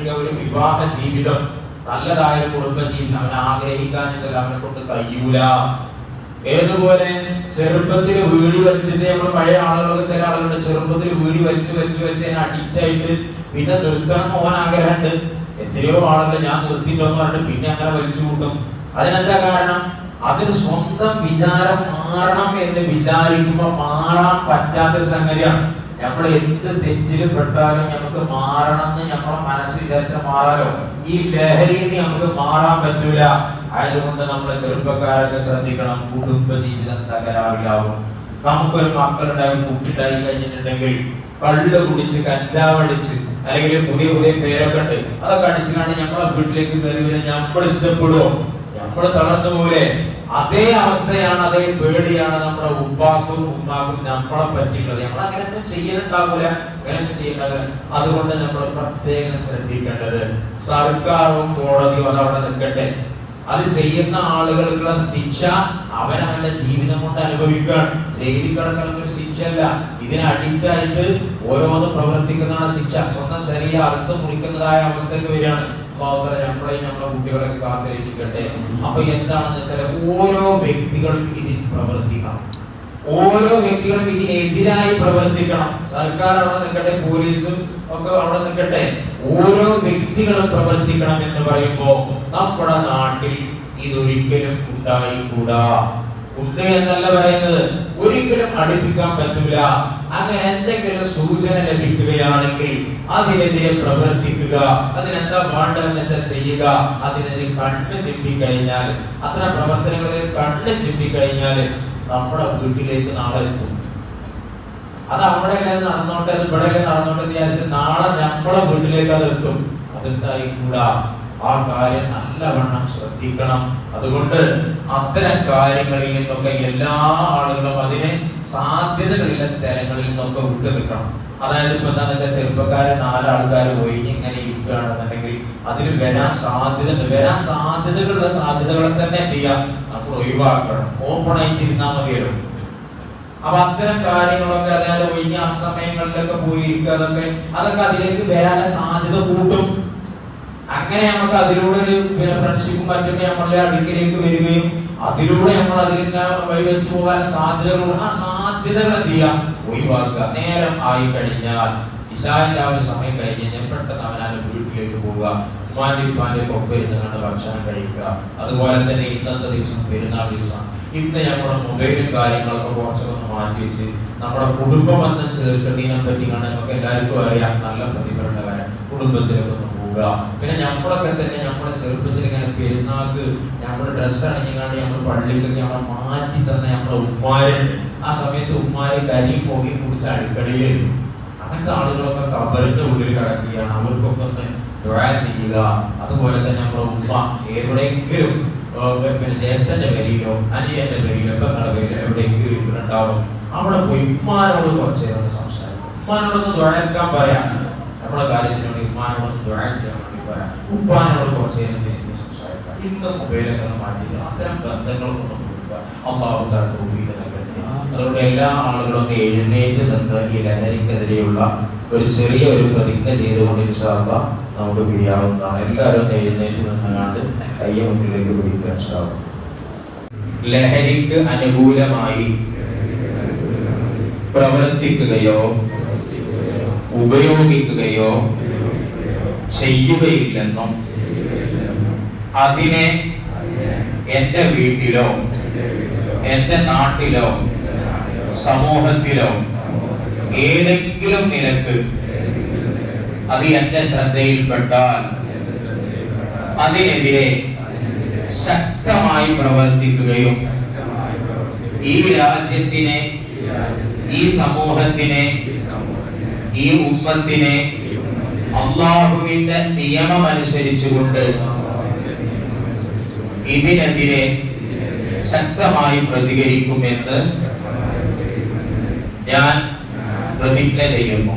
ആഗ്രഹിക്കുക ഒരു വിവാഹ ജീവിതം. നല്ലതായ ഒരു കുടുംബജീവിതം അവൻ ആഗ്രഹിക്കാനുണ്ടല്ലോ അവനെ കൊണ്ട് കഴിയൂല. ഏതുപോലെ ചെറുപ്പത്തിൽ വീടി വലിച്ചിട്ട് നമ്മൾ പഴയ ആളുകളൊക്കെ ചില ആളുകളുണ്ട്. ചെറുപ്പത്തിൽ വീടി വലിച്ചു വലിച്ചു വെച്ച് അഡിക്റ്റ് ആയിട്ട് പിന്നെ നിർത്താൻ പോകാൻ ആഗ്രഹമുണ്ട്. എത്രയോ ആളുകൾ ഞാൻ നിർത്തിയിട്ടെന്ന് പറഞ്ഞിട്ട് പിന്നെ അങ്ങനെ വലിച്ചു കൂട്ടും. അതിനെന്താ കാരണം? അതിന് സ്വന്തം വിചാരം മാറണം എന്ന് വിചാരിക്കുമ്പോ മാറാൻ പറ്റാത്തൊരു സംഗതിയാണ്. നമ്മൾ എന്ത് തെറ്റിൽ പെട്ടാലും നമുക്ക് മാറണമെന്ന് നമ്മളെ മനസ്സ് വിചാരിച്ച മാറാലോ? ഈ ലഹരിയിൽ നിന്ന് നമുക്ക് മാറാൻ പറ്റൂല. ആയതുകൊണ്ട് നമ്മളെ ചെറുപ്പക്കാരൊക്കെ ശ്രദ്ധിക്കണം. കുടുംബ ജീവിതം തകരാറിലാവും. നമുക്കൊരു മക്കളുണ്ടായി കുട്ടിണ്ടായി കഴിഞ്ഞിട്ടുണ്ടെങ്കിൽ കള്ള് കുടിച്ച് കഞ്ചാവടിച്ച് അല്ലെങ്കിൽ പുതിയ പുതിയ പേരൊക്കെ ഉണ്ട്. അതൊക്കെ അടിച്ചുകൊണ്ട് നമ്മളെ വീട്ടിലേക്ക് കയറി വരും നമ്മൾ ഇഷ്ടപ്പെടുവോ? നമ്മൾ തളർന്നു പോലെ അതേ അവസ്ഥയാണ് അതേ പേടിയാണ് നമ്മുടെ ഉപ്പാക്കും ഉമ്മാക്കും നമ്മളെ പറ്റിയുള്ളത് നമ്മൾ അങ്ങനെയൊന്നും ചെയ്യലുണ്ടാകൂല അങ്ങനെയൊന്നും ചെയ്യേണ്ടത് അതുകൊണ്ട് നമ്മൾ പ്രത്യേകം ശ്രദ്ധിക്കേണ്ടത് സർക്കാരും കോടതിയും അതവിടെ നിൽക്കട്ടെ. അത് ചെയ്യുന്ന ആളുകൾക്കുള്ള ശിക്ഷ അവനവന്റെ ജീവിതം കൊണ്ട് അനുഭവിക്കാൻ. ജയിലിൽ കിടക്കണം ഒരു ശിക്ഷയല്ല. ഇതിന് അഡിക്റ്റ് ആയിട്ട് ഓരോന്ന് പ്രവർത്തിക്കുന്നതാണ് ശിക്ഷ. സ്വന്തം ശരീരം അറുത്ത് മുറിക്കുന്നതായ അവസ്ഥയ്ക്ക് വരികയാണ്. അള്ളാഹുതആല നമ്മളെയും നമ്മളെ കുട്ടികളൊക്കെ കാത്തിരിക്കട്ടെ. അപ്പൊ എന്താണെന്ന് വെച്ചാൽ ഓരോ വ്യക്തികളും ഇതിൽ പ്രവർത്തിക്കണം. ഓരോ വ്യക്തികളും ഇതിനെതിരായി പ്രവർത്തിക്കണം. സർക്കാർ അവിടെ നിൽക്കട്ടെ പോലീസും ഒക്കെ അവിടെ നിൽക്കട്ടെ. ഓരോ വ്യക്തികളും പ്രവർത്തിക്കണം എന്ന് പറയുമ്പോ നമ്മുടെ നാട്ടിൽ ഇതൊരിക്കലും ഉണ്ടായിക്കൂടാ. ഉണ്ട് എന്നല്ല പറയുന്നത്. ഒരിക്കലും അടുപ്പിക്കാൻ പറ്റൂല. അങ്ങനെ എന്തെങ്കിലും സൂചന ലഭിക്കുകയാണെങ്കിൽ അതിനെതിരെ പ്രവർത്തിക്കുക. അതിനെന്താ വേണ്ടതെന്ന് വെച്ചാൽ ചെയ്യുക. അതിനെതിരെ കണ്ണ് ചിപ്പിക്കഴിഞ്ഞാൽ അത്തരം പ്രവർത്തനങ്ങളിൽ കണ്ണ് ചിപ്പിക്കഴിഞ്ഞാൽ നമ്മുടെ വീട്ടിലേക്ക് നാളെ എത്തും. അത് അവിടെ നടന്നോട്ടെ ഇവിടെ നടന്നോട്ടെ എന്ന് നാളെ നമ്മളെ വീട്ടിലേക്ക് അത് എത്തും. അതെന്തായി കൂടാ ആ കാര്യം നല്ലവണ്ണം ശ്രദ്ധിക്കണം. അതുകൊണ്ട് അത്തരം കാര്യങ്ങളിൽ നിന്നൊക്കെ എല്ലാ ആളുകളും അതിനെ സാധ്യതകളിലെ സ്ഥലങ്ങളിൽ നിന്നൊക്കെ വിട്ടു നിൽക്കണം അതായത് ഇപ്പൊ എന്താണെന്ന് വെച്ചാൽ ചെറുപ്പക്കാരൻ നാലാൾക്കാർ പോയി ഇങ്ങനെ ഇരിക്കുകയാണെന്നുണ്ടെങ്കിൽ അതിന് വരാൻ സാധ്യത വരാൻ സാധ്യതകളുള്ള സാധ്യതകളെ തന്നെ എന്ത് ചെയ്യാം? നമ്മൾ ഒഴിവാക്കണം. ഓപ്പൺ ആയിട്ട് ഇരുന്നാൽ മതിയല്ലോ. അപ്പൊ അത്തരം കാര്യങ്ങളൊക്കെ അല്ലാതെ ഒഴിഞ്ഞ അസമയങ്ങളിലൊക്കെ പോയി ഇരിക്കുക അതൊക്കെ അതൊക്കെ അതിലേക്ക് വരാനുള്ള സാധ്യത കൂട്ടും. അങ്ങനെ നമുക്ക് അതിലൂടെ ഒരു ഫ്രണ്ട്ഷിപ്പും മറ്റൊക്കെ നമ്മളുടെ അടുക്കിലേക്ക് വരികയും അതിലൂടെ നമ്മൾ അതിൽ വഴി വെച്ച് പോകാൻ സാധ്യതകൾ ആ സാധ്യതകൾ എന്ത് ചെയ്യാം? ഒഴിവാക്കുക. നേരം ആയി കഴിഞ്ഞാൽ ഇഷാന്റെ ആ ഒരു സമയം കഴിഞ്ഞ് കഴിഞ്ഞാൽ പെട്ടെന്ന് അവനാണ് വീട്ടിലേക്ക് പോവുക. ഉമ്മാന്റെ ഉപ്പാന്റെ ഒപ്പം ഇരുന്ന് ഭക്ഷണം കഴിക്കുക. അതുപോലെ തന്നെ ഇന്നത്തെ ദിവസം പെരുന്നാൾ ദിവസം. ഇന്ന് നമ്മുടെ മൊബൈലും കാര്യങ്ങളൊക്കെ കുറച്ചൊക്കെ മാറ്റി വെച്ച് നമ്മുടെ കുടുംബം വന്ന് ചേർക്കേണ്ടതിനെ പറ്റി കാണാൻ നമുക്ക് എല്ലാവർക്കും അറിയാം നല്ല പ്രതിഫലമുള്ളവരെ കുടുംബത്തിലൊക്കെ പോവുക പിന്നെ നമ്മളൊക്കെ തന്നെ ഞമ്മളെ ചെറുപ്പത്തിൽ ഇങ്ങനെ പെരുന്നാൾക്ക് നമ്മുടെ ഡ്രസ്സ് അണിഞ്ഞാണ്ട് നമ്മൾ പള്ളിയിൽ നമ്മളെ മാറ്റി തന്ന നമ്മുടെ ഉമ്മാര്. ആ സമയത്ത് ഉമ്മാര് കരിയും പോകി കുടിച്ച അടുക്കളയിൽ അങ്ങനത്തെ ആളുകളൊക്കെ കബറിന്റെ ഉള്ളിൽ കിടക്കുകയാണ്. അവർക്കൊക്കെ ഒന്ന് ചെയ്യുക. അതുപോലെ തന്നെ നമ്മുടെ ഉമ്മ എവിടെയെങ്കിലും പിന്നെ ജ്യേഷ്ഠന്റെ പേരിലോ അനിയന്റെ പേരിലോ പെങ്ങളുടെ പേരിലോ എവിടെയെങ്കിലും ഉണ്ടാവും അവിടെ പോയി ഉമ്മാനോട് കുറച്ച് സംസാരിക്കും ഉമ്മാനോടൊന്ന് പറയാം. നമ്മുടെ കാര്യത്തിന് വേണ്ടി ഉമ്മാനോടൊന്ന് ദ്വാര ചെയ്യാൻ വേണ്ടി പറയാം ഉപ്പാനോട് കുറച്ച് നേരം എനിക്ക് സംസാരിക്കാം. ഇന്ന് മൊബൈലൊക്കെ ഒന്ന് മാറ്റിയിട്ട് അത്തരം ബന്ധങ്ങളൊന്നും കൊടുക്കുക അള്ളാഹു അതുകൊണ്ട് എല്ലാ ആളുകളും ഒന്ന് എഴുന്നേറ്റ് നിന്ന് ഈ ലഹരിക്കെതിരെയുള്ള ഒരു ചെറിയ ഒരു പ്രതിജ്ഞ ചെയ്തുകൊണ്ട് ഇൻഷാല്ല നമുക്ക് പിരിയാവുന്നതാണ് എല്ലാവരും ഒന്ന് എഴുന്നേറ്റ് നിന്നുകൊണ്ട് കയ്യ മുന്നിലേക്ക് പിടിക്കാൻ സാധിക്കും ലഹരിക്ക് അനുകൂലമായി പ്രവർത്തിക്കുകയോ ഉപയോഗിക്കുകയോ ചെയ്യുകയില്ലെന്നും അതിനെ എന്റെ വീട്ടിലോ എന്റെ നാട്ടിലോ സമൂഹത്തിലോ ഏതെങ്കിലും നിലയ്ക്ക് അത് എന്റെ ശ്രദ്ധയിൽപ്പെട്ടാൽ അതിനെതിരെ ശക്തമായി പ്രവർത്തിക്കുകയും ഈ രാജ്യത്തിനെ ഈ സമൂഹത്തിനെ ഈ ഉമ്മത്തിനെ അള്ളാഹുവിന്റെ നിയമമനുസരിച്ചുകൊണ്ട് ഇതിനെതിരെ ശക്തമായി പ്രതികരിക്കുമെന്ന് ഞാൻ പ്രതിജ്ഞ ചെയ്യുന്നു.